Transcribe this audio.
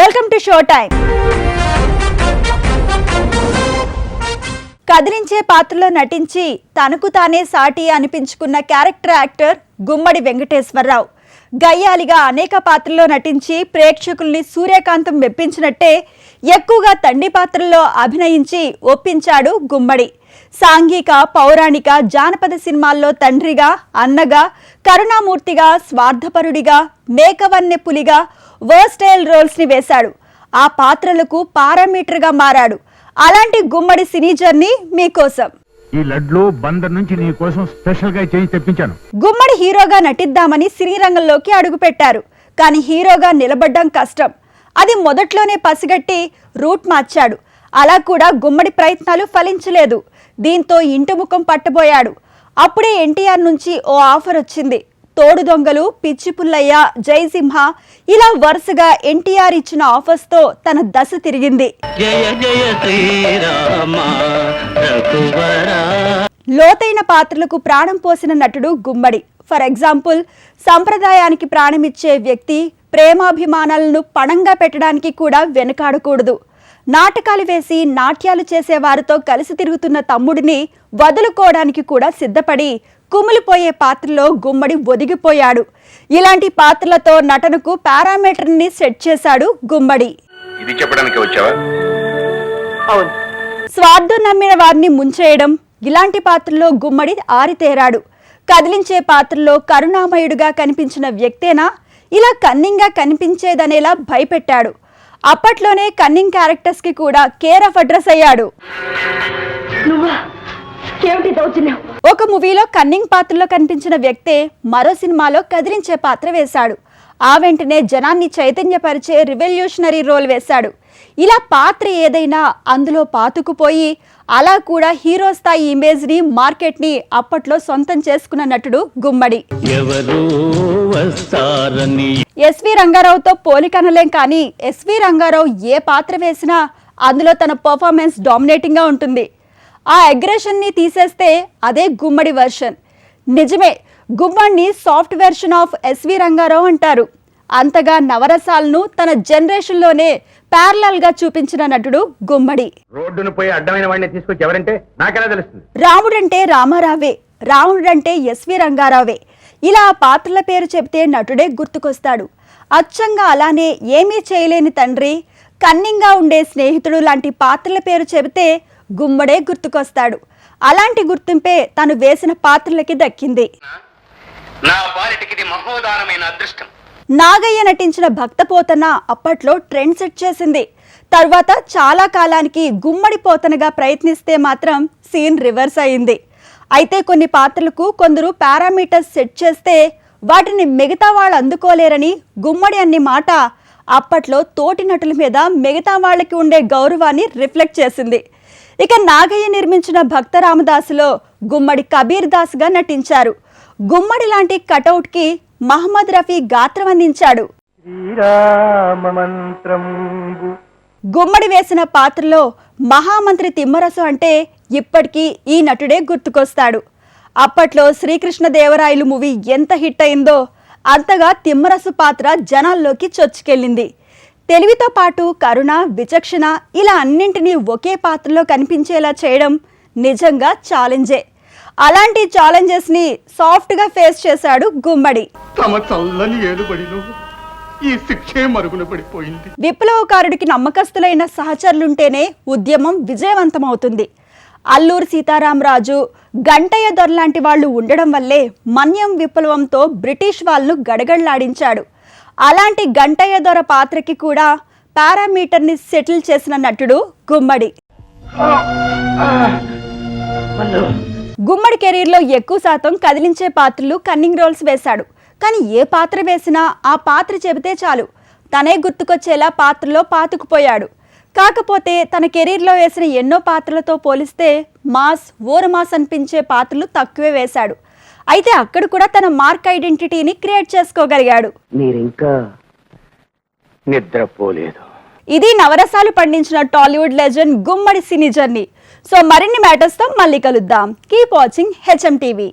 Welcome to show time కదిలించే పాత్రలో నటించి తనకు తానే సాటి అనిపించుకున్న క్యారెక్టర్ యాక్టర్ గుమ్మడి వెంకటేశ్వరరావు. గయ్యాలిగా అనేక పాత్రల్లో నటించి ప్రేక్షకుల్ని సూర్యకాంతం మెప్పించినట్టే ఎక్కువగా తండ్రి పాత్రల్లో అభినయించి ఒప్పించాడు గుమ్మడి. సాంఘిక పౌరాణిక జానపద సినిమాల్లో తండ్రిగా అన్నగా కరుణామూర్తిగా స్వార్థపరుడిగా మేకవన్నె పులిగా వర్స్టైల్ రోల్స్ని వేశాడు. ఆ పాత్రలకు పారామీటర్గా మారాడు. అలాంటి గుమ్మడి సినీ జర్నీ మీకోసం. ఈ లడ్లు బందర్ నుంచి నీ కోసం స్పెషల్గా చేయించి తెప్పించాను. గుమ్మడి హీరోగా నటిద్దామని సినీ రంగంలోకి అడుగుపెట్టారు. కానీ హీరోగా నిలబడ్డం కష్టం. అది మొదట్లోనే పసిగట్టి రూట్ మార్చాడు. అలా కూడా గుమ్మడి ప్రయత్నాలు ఫలించలేదు. దీంతో ఇంటి ముఖం పట్టబోయాడు. అప్పుడే ఎన్టీఆర్ నుంచి ఓ ఆఫర్ వచ్చింది. తోడు దొంగలు పిచ్చి పుల్లయ్య జయసింహ ఇలా వరుసగా ఎన్టీఆర్ ఇచ్చిన ఆఫర్స్తో తన దశ తిరిగింది. లోతైన పాత్రలకు ప్రాణం పోసిన నటుడు గుమ్మడి. ఫర్ ఎగ్జాంపుల్ సంప్రదాయానికి ప్రాణమిచ్చే వ్యక్తి ప్రేమాభిమానాలను పణంగా పెట్టడానికి కూడా వెనుకాడకూడదు. నాటకాలు వేసి నాట్యాలు చేసే వారితో కలిసి తిరుగుతున్న తమ్ముడిని వదులుకోవడానికి కూడా సిద్ధపడి కుమిలిపోయే పాత్రలో గుమ్మడి ఒదిగిపోయాడు. ఇలాంటి పాత్రలతో నటనకు పారామీటర్ని సెట్ చేశాడు గుమ్మడి. ఇది చెప్పడానికి వచ్చావా? స్వార్థం నమ్మిన వారిని ముంచేయడం ఇలాంటి పాత్రలో గుమ్మడి ఆరితేరాడు. కదిలించే పాత్రలో కరుణామయుడుగా కనిపించిన వ్యక్తేనా? ఇలా కన్నింగా కనిపించేదనేలా భయపెట్టాడు. అప్పట్లోనే కన్నింగ్ క్యారెక్టర్స్కి కూడా కేర్ ఆఫ్ అడ్రస్ అయ్యాడు. ఒక మూవీలో కన్నింగ్ పాత్రలో కనిపించిన వ్యక్తే మరో సినిమాలో కదిలించే పాత్ర వేశాడు. ఆ వెంటనే జనాన్ని చైతన్యపరిచే రివల్యూషనరీ రోల్ వేశాడు. ఇలా పాత్ర ఏదైనా అందులో పాతుకుపోయి అలా కూడా హీరో స్థాయి ఇమేజ్ని మార్కెట్ని అప్పట్లో సొంతం చేసుకున్న నటుడు గుమ్మడి. ఎస్వి రంగారావుతో పోలికనలేం కానీ ఎస్వి రంగారావు ఏ పాత్ర వేసినా అందులో తన పర్ఫార్మెన్స్ డామినేటింగ్గా ఉంటుంది. ఆ అగ్రెషన్ని తీసేస్తే అదే గుమ్మడి వెర్షన్ నిజమే గుమ్మడిని soft version of S V Rangarao అంటారు. అంతగా నవరసాలను తన జనరేషన్లోనే ప్యారలల్గా చూపించిన నటుడు గుమ్మడి. రోడ్డును పోయి అడ్డమైన వాడిని తీసుకొచ్చి ఎవరంటే నాకెలా తెలుస్తుంది? రాముడంటే రామారావే రావణుడంటే ఎస్వి రంగారావే. ఇలా పాత్రల పేరు చెబితే నటుడే గుర్తుకొస్తాడు. అచ్చంగా అలానే ఏమీ చేయలేని తండ్రి కన్నింగా ఉండే స్నేహితుడు లాంటి పాత్రల పేరు చెబితే గుమ్మడే గుర్తుకొస్తాడు. అలాంటి గుర్తింపే తను వేసిన పాత్రలకి దక్కింది. నా బాలిటికి మహోదారమైన అదృష్టం. నాగయ్య నటించిన భక్తపోతన అప్పట్లో ట్రెండ్ సెట్ చేసింది. తర్వాత చాలా కాలానికి గుమ్మడి పోతనగా ప్రయత్నిస్తే మాత్రం సీన్ రివర్స్ అయింది. అయితే కొన్ని పాత్రలకు కొందరు పారామీటర్స్ సెట్ చేస్తే వాటిని మిగతా వాళ్ళు అందుకోలేరని గుమ్మడి అన్ని మాట అప్పట్లో తోటి నటుల మీద మిగతా వాళ్ళకి ఉండే గౌరవాన్ని రిఫ్లెక్ట్ చేసింది. ఇక నాగయ్య నిర్మించిన భక్త రామదాసులో గుమ్మడి కబీర్ దాస్గా నటించారు. గుమ్మడి లాంటి కటౌట్కి మహమ్మద్ రఫీ గాత్రం అందించాడు. గుమ్మడి వేసిన పాత్రలో మహామంత్రి తిమ్మరసు అంటే ఇప్పటికీ ఈ నటుడే గుర్తుకొస్తాడు. అప్పట్లో శ్రీకృష్ణదేవరాయలు మూవీ ఎంత హిట్ అయిందో అంతగా తిమ్మరసు పాత్ర జనాల్లోకి చొచ్చుకెళ్ళింది. తెలివితో పాటు కరుణ విచక్షణ ఇలా అన్నింటినీ ఒకే పాత్రలో కనిపించేలా చేయడం నిజంగా ఛాలెంజే. అలాంటి ఛాలెంజెస్ని సాఫ్ట్గా ఫేస్ చేశాడు గుమ్మడి. తమ చల్లని ఏలుబడిలో ఈ శిక్షే మరుగున పడిపోయింది. విప్లవకారుడికి నమ్మకస్తులైన సహచరులుంటేనే ఉద్యమం విజయవంతమవుతుంది. అల్లూరి సీతారామరాజు గంటయ్య దొర లాంటి వాళ్ళు ఉండడం వల్లే మన్యం విప్లవంతో బ్రిటిష్ వాళ్ళను గడగడలాడించాడు. అలాంటి గంటయ్య దొర పాత్రకి కూడా పారామీటర్ని సెటిల్ చేసిన నటుడు గుమ్మడి. గుమ్మడి కెరీర్లో ఎక్కువ శాతం కదిలించే పాత్రలు కన్నింగ్ రోల్స్ వేశాడు. కానీ ఏ పాత్ర వేసినా ఆ పాత్ర చెబితే చాలు. తనే గుర్తుకొచ్చేలా పాత్రలో పాతుకుపోయాడు. కాకపోతే తన కెరీర్లో వేసిన ఎన్నో పాత్రలతో పోలిస్తే మాస్ ఓర మాస్ అనిపించే పాత్రలు తక్కువే వేశాడు. అయితే అక్కడ కూడా తన మార్క్ ఐడెంటిటీని క్రియేట్ చేసుకోగలిగాడు. మీరింకా నిద్రపోలేదు. ఇది నవరసాలు పండించిన Tollywood legend Gummadi cine journey. So మరిన్ని మ్యాటర్స్తో మళ్ళీ కలుద్దాం. Keep watching HM TV.